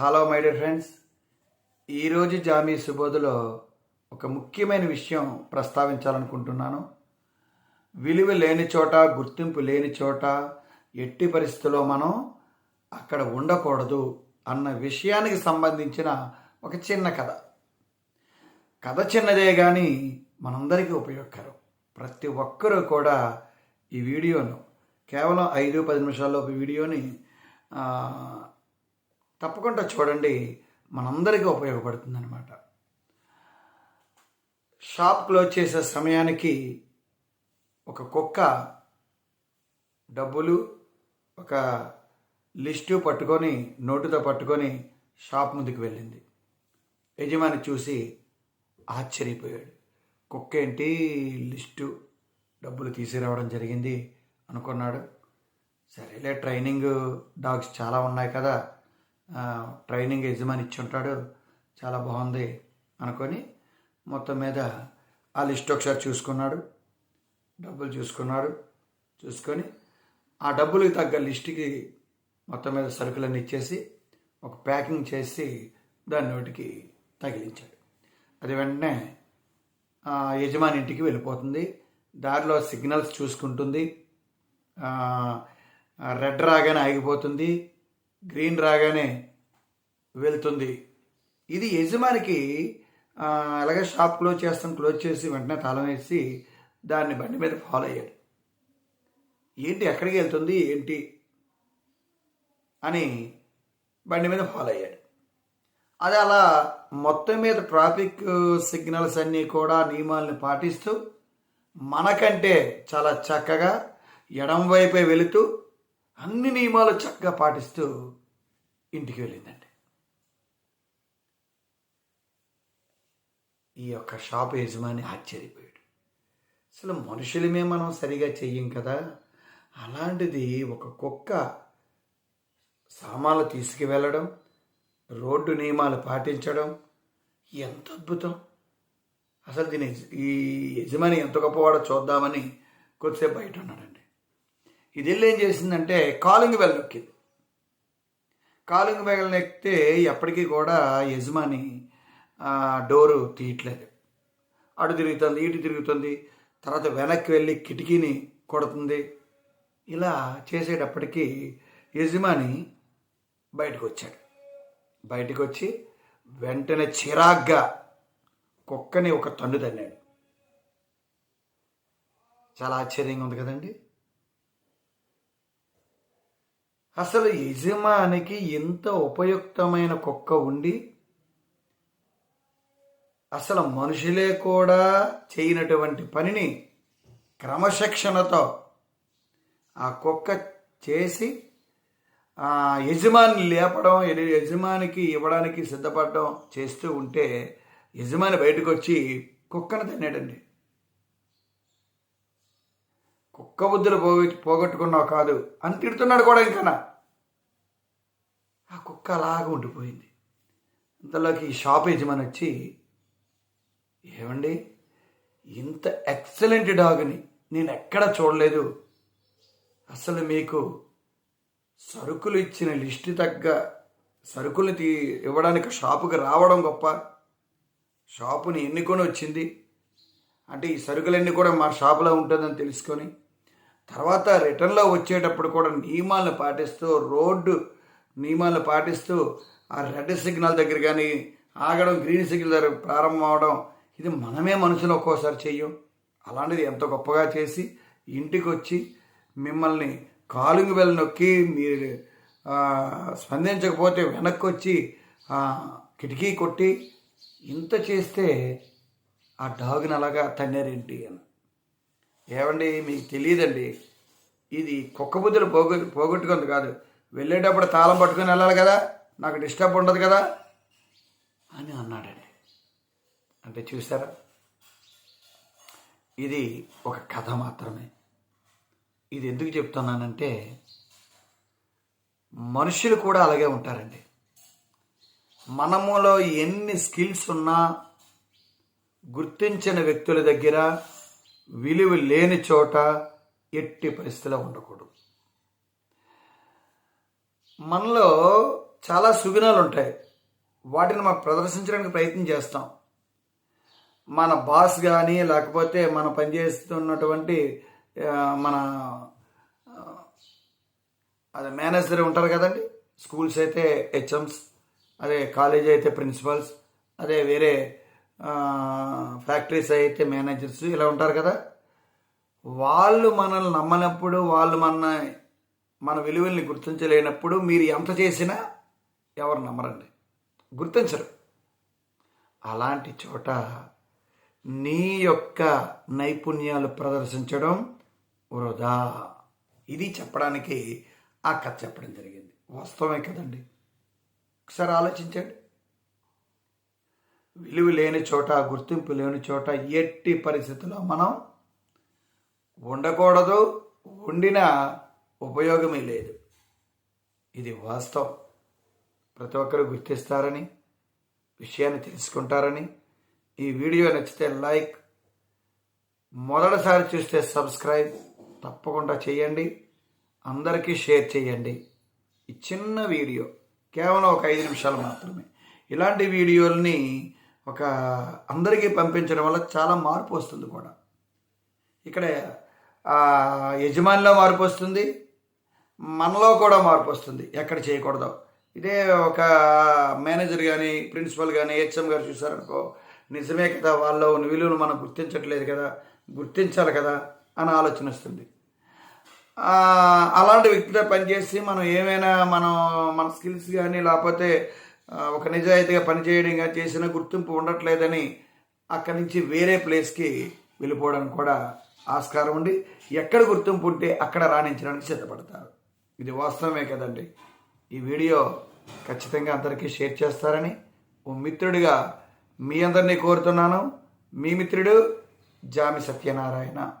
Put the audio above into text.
Hello my dear friends ఈరోజు జామీ సుబోధులో ఒక ముఖ్యమైన విషయం ప్రస్తావించాలనుకుంటున్నాను. విలువ లేని చోట గుర్తింపు లేని చోట ఎట్టి పరిస్థితుల్లో మనం అక్కడ ఉండకూడదు అన్న విషయానికి సంబంధించిన ఒక చిన్న కథ. కథ చిన్నదే కానీ మనందరికీ ఉపయోగకరం. ప్రతి ఒక్కరూ కూడా ఈ వీడియోను కేవలం ఐదు పది నిమిషాల్లోపు వీడియోని తప్పకుండా చూడండి. మనందరికీ ఉపయోగపడుతుందన్నమాట. షాప్ క్లోజ్ చేసే సమయానికి ఒక కుక్క డబ్బులు ఒక లిస్టు పట్టుకొని నోటుతో పట్టుకొని షాప్ ముందుకు వెళ్ళింది. యజమాని చూసి ఆశ్చర్యపోయాడు. కుక్క ఏంటి? లిస్టు డబ్బులు తీసుకురావడం జరిగింది అనుకున్నాడు. సరేలే ట్రైనింగ్ డాగ్స్ చాలా ఉన్నాయి కదా. ట్రైనింగ్ యజమాని ఇచ్చి ఉంటాడు. చాలా బాగుంది అనుకొని మొత్తం మీద ఆ లిస్ట్ ఒకసారి చూసుకున్నాడు. డబ్బులు చూసుకున్నాడు. చూసుకొని ఆ డబ్బులకు తగ్గ లిస్ట్కి మొత్తం మీద సరుకులన్నీ ఇచ్చేసి ఒక ప్యాకింగ్ చేసి దాని నోటికి తగిలించాడు. అది వెంటనే యజమాని ఇంటికి వెళ్ళిపోతుంది. దారిలో సిగ్నల్స్ చూసుకుంటుంది. రెడ్ రాగానే ఆగిపోతుంది. గ్రీన్ రాగానే వెళ్తుంది. ఇది యజమానికి అలాగే షాప్ క్లోజ్ చేస్తాం క్లోజ్ చేసి వెంటనే తాళం వేసి దాన్ని బండి మీద ఫాలో అయ్యాడు. ఏంటి ఎక్కడికి వెళ్తుంది ఏంటి అని బండి మీద ఫాలో అయ్యాడు. అది అలా మొత్తం మీద ట్రాఫిక్ సిగ్నల్స్ అన్నీ కూడా నియమాలను పాటిస్తూ మనకంటే చాలా చక్కగా ఎడం వైపే వెళుతూ అన్ని నియమాలు చక్కగా పాటిస్తూ ఇంటికి వెళ్ళిందండి. ఈ యొక్క షాప్ యజమాని ఆశ్చర్యపోయాడు. అసలు మనుషులమే మనం సరిగా చెయ్యం కదా? అలాంటిది ఒక కుక్క సామాన్లు తీసుకువెళ్ళడం రోడ్డు నియమాలు పాటించడం ఎంత అద్భుతం! అసలు దీని ఈ యజమాని ఎంత గొప్పవాడో చూద్దామని కొద్దిసేపు బయట ఉన్నాడండి. ఇది వెళ్ళి ఏం చేసిందంటే కాలింగ్ బెల్ నొక్కింది. కాలింగ్ బెల్ ఎక్కితే ఎప్పటికీ కూడా యజమాని డోరు తీయట్లేదు. అటు తిరుగుతుంది ఇటు తిరుగుతుంది తర్వాత వెనక్కి వెళ్ళి కిటికీని కొడుతుంది. ఇలా చేసేటప్పటికీ యజమాని బయటకు వచ్చాడు బయటకు వచ్చి వెంటనే చిరాగ్గా కుక్కని ఒక తన్ను తన్నాడు. చాలా ఆశ్చర్యంగా ఉంది కదండి. అసలు యజమానికి ఎంత ఉపయుక్తమైన కుక్క ఉండి అసలు మనుషులే కూడా చేయనటువంటి పనిని క్రమశిక్షణతో ఆ కుక్క చేసి ఆ యజమాని లేపడం యజమానికి ఇవ్వడానికి సిద్ధపడడం చేస్తూ ఉంటే యజమాని బయటకు వచ్చి కుక్కను తిన్నాడండి. కుక్క బుద్ధులు పోగొ పోగొట్టుకున్నావు కాదు అని తిడుతున్నాడు కూడా ఇంకా ఆ కుక్క అలాగా ఉండిపోయింది. ఇంతలోకి ఈ షాప్ యజమాని వచ్చి ఏమండి ఇంత ఎక్సలెంట్ డాగ్ని నేను ఎక్కడ చూడలేదు. అసలు మీకు సరుకులు ఇచ్చిన లిస్టు తగ్గ సరుకులు తీ ఇవ్వడానికి షాపుకి రావడం గొప్ప. షాపుని ఎన్నుకొని వచ్చింది. అంటే ఈ సరుకులన్నీ కూడా మా షాపులో ఉంటుందని తెలుసుకొని తర్వాత రిటర్న్లో వచ్చేటప్పుడు కూడా నియమాలను పాటిస్తూ రోడ్డు నియమాలను పాటిస్తూ ఆ రెడ్ సిగ్నల్ దగ్గర కానీ ఆగడం గ్రీన్ సిగ్నల్ దగ్గర ప్రారంభం అవడం ఇది మనమే మనుషులు ఒక్కోసారి చెయ్యం. అలాంటిది ఎంత గొప్పగా చేసి ఇంటికి వచ్చి మిమ్మల్ని కాలుంగి బెల్ నొక్కి మీరు స్పందించకపోతే వెనక్కి వచ్చి కిటికీ కొట్టి ఇంత చేస్తే ఆ డాగ్ని అలాగా తన్నారేంటి అని. ఏమండి మీకు తెలియదండి ఇది కుక్క బుద్ధులు పోగొ పోగొట్టుకుంది కాదు. వెళ్ళేటప్పుడు తాళం పట్టుకొని వెళ్ళాలి కదా నాకు డిస్టర్బ్ ఉండదు కదా అని అన్నాడండి. అంటే చూసారా? ఇది ఒక కథ మాత్రమే. ఇది ఎందుకు చెప్తున్నానంటే మనుషులు కూడా అలాగే ఉంటారండి. మనములో ఎన్ని స్కిల్స్ ఉన్నా గుర్తించిన వ్యక్తుల దగ్గర విలువ లేని చోట ఎట్టి పరిస్థితిలో ఉండకూడదు. మనలో చాలా సుగుణాలు ఉంటాయి. వాటిని మనం ప్రదర్శించడానికి ప్రయత్నం చేస్తాం. మన బాస్ కానీ లేకపోతే మనం పనిచేస్తున్నటువంటి మన అదే మేనేజర్ ఉంటారు కదండి. స్కూల్స్ అయితే హెచ్ఎమ్స్ అదే కాలేజ్ అయితే ప్రిన్సిపల్స్ అదే వేరే ఫ్యాక్టరీస్ అయితే మేనేజర్స్ ఇలా ఉంటారు కదా. వాళ్ళు మనల్ని నమ్మనప్పుడు వాళ్ళు మన మన విలువల్ని గుర్తించలేనప్పుడు మీరు ఎంత చేసినా ఎవరు నమ్మరండి. గుర్తించరు. అలాంటి చోట నీ యొక్క నైపుణ్యాలు ప్రదర్శించడం వృధా. ఇది చెప్పడానికి ఆ కథ చెప్పడం జరిగింది. వాస్తవమే కదండి. ఒకసారి ఆలోచించండి. విలువ లేని చోట గుర్తింపు లేని చోట ఎట్టి పరిస్థితుల్లో మనం ఉండకూడదు ఉండినా ఉపయోగమే లేదు. ఇది వాస్తవం. ప్రతి ఒక్కరు గుర్తిస్తారని విషయాన్ని తెలుసుకుంటారని. ఈ వీడియో నచ్చితే లైక్ మొదటిసారి చూస్తే సబ్స్క్రైబ్ తప్పకుండా చేయండి. అందరికీ షేర్ చేయండి. ఈ చిన్న వీడియో కేవలం ఒక ఐదు నిమిషాలు మాత్రమే. ఇలాంటి వీడియోల్ని ఒక అందరికీ పంపించడం వల్ల చాలా మార్పు వస్తుంది కూడా. ఇక్కడ యజమానిలో మార్పు వస్తుంది మనలో కూడా మార్పు వస్తుంది. ఎక్కడ చేయకూడదు. ఇదే ఒక మేనేజర్ కానీ ప్రిన్సిపల్ కానీ హెచ్ఎం గారు చూసారనుకో నిజమే కదా వాళ్ళ ఉన్న విలువను మనం గుర్తించట్లేదు కదా గుర్తించాలి కదా అని ఆలోచన వస్తుంది. అలాంటి వ్యక్తితో పనిచేసి మనం ఏమైనా మనం మన స్కిల్స్ కానీ లేకపోతే ఒక నిజాయితీగా పనిచేయడంగా చేసిన గుర్తింపు ఉండట్లేదని అక్కడి నుంచి వేరే ప్లేస్కి వెళ్ళిపోవడానికి కూడా ఆస్కారం ఉండి ఎక్కడ గుర్తింపు ఉంటే అక్కడ రాణించడానికి సిద్ధపడతారు. ఇది వాస్తవమే కదండి. ఈ వీడియో ఖచ్చితంగా అందరికీ షేర్ చేస్తారని ఓ మిత్రుడిగా మీ అందరినీ కోరుతున్నాను. మీ మిత్రుడు జామి సత్యనారాయణ.